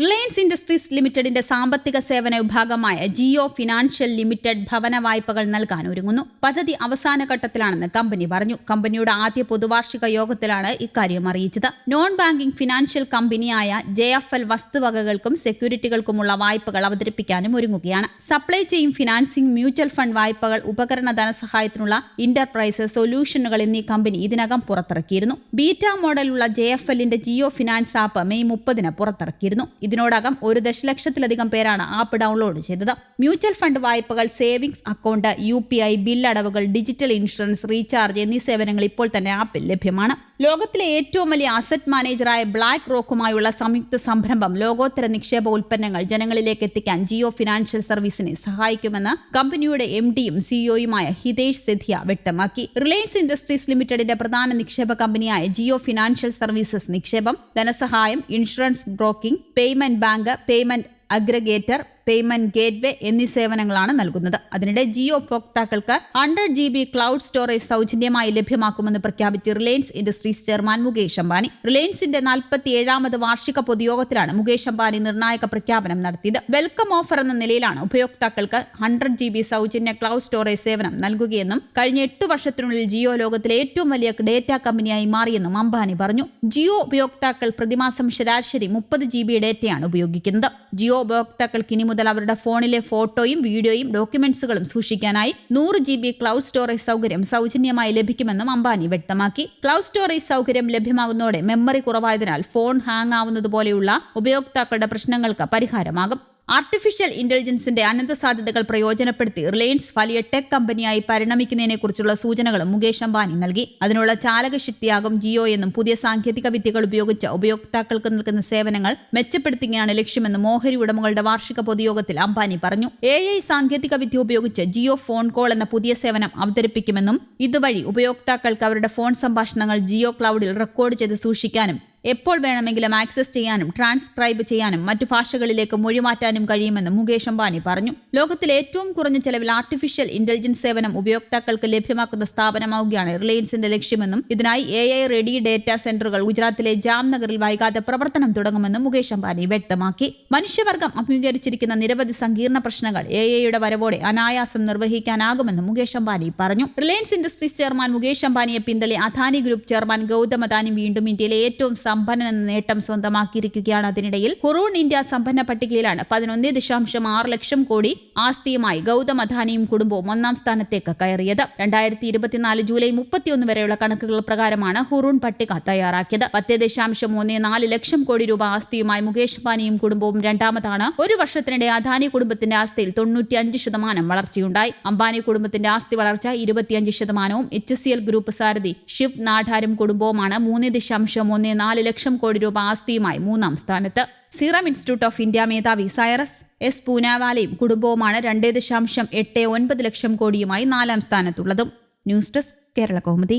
Reliance industries ലിമിറ്റഡിന്റെ സാമ്പത്തിക സേവന വിഭാഗമായ ജിയോ ഫിനാൻഷ്യൽ ലിമിറ്റഡ് ഭവന വായ്പകൾ നൽകാൻ ഒരുങ്ങുന്നു. പദ്ധതി അവസാന ഘട്ടത്തിലാണെന്ന് കമ്പനി പറഞ്ഞു. കമ്പനിയുടെ ആദ്യ പൊതുവാർഷിക യോഗത്തിലാണ് ഇക്കാര്യം അറിയിച്ചത്. നോൺ ബാങ്കിംഗ് ഫിനാൻഷ്യൽ കമ്പനിയായ ജെ എഫ് എൽ വസ്തുവകകൾക്കും സെക്യൂരിറ്റികൾക്കുമുള്ള വായ്പകൾ അവതരിപ്പിക്കാനും ഒരുങ്ങുകയാണ്. Supply chain financing mutual fund വായ്പകൾ ഉപകരണ ധനസഹായത്തിനുള്ള ഇന്റർപ്രൈസ് സൊല്യൂഷനുകൾ എന്നീ കമ്പനി ഇതിനകം പുറത്തിറക്കിയിരുന്നു. ബീറ്റ മോഡലുള്ള ജെ എഫ് എല്ലിന്റെ ജിയോ ഫിനാൻസ് ആപ്പ് മെയ് മുപ്പതിന് പുറത്തിറക്കിയിരുന്നു. ഇതിനോടകം ഒരു ദശലക്ഷത്തിലധികം പേരാണ് ആപ്പ് ഡൗൺലോഡ് ചെയ്തത്. മ്യൂച്വൽ ഫണ്ട് വായ്പകൾ savings account U P I ബില്ലടവുകൾ digital insurance recharge എന്നീ സേവനങ്ങൾ ഇപ്പോൾ തന്നെ ആപ്പിൽ ലഭ്യമാണ്. ലോകത്തിലെ ഏറ്റവും വലിയ അസറ്റ് മാനേജറായ ബ്ലാക്ക് റോക്കുമായുള്ള സംയുക്ത സംരംഭം ലോകോത്തര നിക്ഷേപ ഉൽപ്പന്നങ്ങൾ ജനങ്ങളിലേക്ക് എത്തിക്കാൻ ജിയോ ഫിനാൻഷ്യൽ സർവീസിനെ സഹായിക്കുമെന്ന് കമ്പനിയുടെ എം ഡിയും സിഇഒയുമായ ഹിതേഷ് സെധിയ വ്യക്തമാക്കി. റിലയൻസ് ഇൻഡസ്ട്രീസ് ലിമിറ്റഡിന്റെ പ്രധാന നിക്ഷേപ കമ്പനിയായ ജിയോ ഫിനാൻഷ്യൽ സർവീസസ് നിക്ഷേപം ധനസഹായം insurance broking payment bank payment aggregator payment gateway എന്നീ സേവനങ്ങളാണ് നൽകുന്നത്. അതിനിടെ ജിയോ ഉപഭോക്താക്കൾക്ക് hundred G B cloud storage സൗജന്യമായി ലഭ്യമാക്കുമെന്ന് പ്രഖ്യാപിച്ച് Reliance Industries chairman Mukesh Ambani. റിലയൻസിന്റെ നാൽപ്പത്തിയേഴാമത് വാർഷിക പൊതുയോഗത്തിലാണ് മുകേഷ് അംബാനി നിർണായക പ്രഖ്യാപനം നടത്തിയത്. വെൽക്കം ഓഫർ എന്ന നിലയിലാണ് ഉപയോക്താക്കൾക്ക് ഹൺഡ്രഡ് ജി ബി സൗജന്യ ക്ലൗഡ് സ്റ്റോറേജ് സേവനം നൽകുകയെന്നും കഴിഞ്ഞ എട്ട് വർഷത്തിനുള്ളിൽ ജിയോ ലോകത്തിലെ ഏറ്റവും വലിയ ഡേറ്റ കമ്പനിയായി മാറിയെന്നും അംബാനി പറഞ്ഞു. ജിയോ ഉപയോക്താക്കൾ പ്രതിമാസം ശരാശരി മുപ്പത് ജി ബി ഡേറ്റയാണ് ഉപയോഗിക്കുന്നത്. ജിയോ ഉപയോക്താക്കൾക്ക് ഇനി മുതൽ അവരുടെ ഫോണിലെ ഫോട്ടോയും വീഡിയോയും ഡോക്യുമെന്റ്സുകളും സൂക്ഷിക്കാനായി നൂറ് ജി ബി ക്ലൗഡ് സ്റ്റോറേജ് സൗകര്യം സൗജന്യമായി ലഭിക്കുമെന്നും അംബാനി വ്യക്തമാക്കി. ക്ലൗഡ് സ്റ്റോറേജ് സൗകര്യം ലഭ്യമാകുന്നതോടെ മെമ്മറി കുറവായതിനാൽ ഫോൺ ഹാങ് ആവുന്നതുപോലെയുള്ള ഉപയോക്താക്കളുടെ പ്രശ്നങ്ങൾക്ക് പരിഹാരമാകും. ആർട്ടിഫിഷ്യൽ ഇന്റലിജൻസിന്റെ അനന്ത സാധ്യതകൾ പ്രയോജനപ്പെടുത്തി റിലയൻസ് വലിയ ടെക് കമ്പനിയായി പരിണമിക്കുന്നതിനെക്കുറിച്ചുള്ള സൂചനകളും മുകേഷ് അംബാനി നൽകി. അതിനുള്ള ചാലകശക്തിയാകും ജിയോ എന്നും പുതിയ സാങ്കേതിക വിദ്യകൾ ഉപയോഗിച്ച് ഉപയോക്താക്കൾക്ക് നൽകുന്ന സേവനങ്ങൾ മെച്ചപ്പെടുത്തുകയാണ് ലക്ഷ്യമെന്ന് ഓഹരി ഉടമകളുടെ വാർഷിക പൊതുയോഗത്തിൽ അംബാനി പറഞ്ഞു. എ ഐ സാങ്കേതിക വിദ്യ ഉപയോഗിച്ച് ജിയോ ഫോൺ കോൾ എന്ന പുതിയ സേവനം അവതരിപ്പിക്കുമെന്നും ഇതുവഴി ഉപയോക്താക്കൾക്ക് അവരുടെ ഫോൺ സംഭാഷണങ്ങൾ ജിയോ ക്ലൗഡിൽ റെക്കോർഡ് ചെയ്ത് സൂക്ഷിക്കാനും എപ്പോൾ വേണമെങ്കിലും ആക്സസ് ചെയ്യാനും ട്രാൻസ്ക്രൈബ് ചെയ്യാനും മറ്റു ഭാഷകളിലേക്ക് മൊഴിമാറ്റാനും കഴിയുമെന്ന് മുകേഷ് അംബാനി പറഞ്ഞു. ലോകത്തിലെ ഏറ്റവും കുറഞ്ഞ ചെലവിൽ ആർട്ടിഫിഷ്യൽ ഇന്റലിജൻസ് സേവനം ഉപയോക്താക്കൾക്ക് ലഭ്യമാക്കുന്ന സ്ഥാപനമാവുകയാണ് റിലയൻസിന്റെ ലക്ഷ്യമെന്നും ഇതിനായി എ ഐ റെഡി ഡേറ്റാ സെന്ററുകൾ ഗുജറാത്തിലെ ജാംനഗറിൽ വൈകാതെ പ്രവർത്തനം തുടങ്ങുമെന്നും മുകേഷ് അംബാനി വ്യക്തമാക്കി. മനുഷ്യവർഗം അഭിമുഖീകരിച്ചിരിക്കുന്ന നിരവധി സങ്കീർണ പ്രശ്നങ്ങൾ എ ഐയുടെ വരവോടെ അനായാസം നിർവഹിക്കാനാകുമെന്നും മുകേഷ് അംബാനി പറഞ്ഞു. റിലയൻസ് ഇൻഡസ്ട്രീസ് ചെയർമാൻ മുകേഷ് അംബാനിയെ പിന്തള്ളി അദാനി ഗ്രൂപ്പ് ചെയർമാൻ ഗൗതം അദാനി വീണ്ടും ഇന്ത്യയിലെ ഏറ്റവും സമ്പന്നൻ എന്ന നേട്ടം സ്വന്തമാക്കിയിരിക്കുകയാണ് അതിനിടയിൽ ഹുറൂൺ ഇന്ത്യ സമ്പന്ന പട്ടികയിലാണ് പതിനൊന്ന് ദശാംശം ആറ് ലക്ഷം കോടി ആസ്തിയുമായി ഗൗതം അദാനിയും കുടുംബവും ഒന്നാം സ്ഥാനത്തേക്ക് കയറിയത്. രണ്ടായിരത്തി ഇരുപത്തിനാല് ജൂലൈ മുപ്പത്തിയൊന്ന് വരെയുള്ള കണക്കുകൾ പ്രകാരമാണ് ഹുറൂൺ പട്ടിക തയ്യാറാക്കിയത്. പത്ത് ദശാംശം മൂന്ന് നാല് ലക്ഷം കോടി രൂപ ആസ്തിയുമായി മുകേഷ് അംബാനിയും കുടുംബവും രണ്ടാമതാണ് ഒരു വർഷത്തിനിടെ അദാനി കുടുംബത്തിന്റെ ആസ്തിയിൽ തൊണ്ണൂറ്റിയഞ്ച് ശതമാനം വളർച്ചയുണ്ടായി. അംബാനി കുടുംബത്തിന്റെ ആസ്തി വളർച്ച ഇരുപത്തിയഞ്ച് ശതമാനവും എച്ച് സി എൽ ഗ്രൂപ്പ് സാരഥി ഷിഫ് നാഠാരും കുടുംബവുമാണ് മൂന്ന് ദശാംശം ഒന്ന് ലക്ഷം കോടി രൂപ ആസ്തിയുമായി മൂന്നാം സ്ഥാനത്ത്. സീറം ഇൻസ്റ്റിറ്റ്യൂട്ട് ഓഫ് ഇന്ത്യ മേധാവി സൈറസ് എസ് പൂനാവാലയും കുടുംബവുമാണ് രണ്ടേ ദശാംശം എട്ട് ഒൻപത് ലക്ഷം കോടിയുമായി നാലാം സ്ഥാനത്തുള്ളതും. News desk Kerala Kaumudi.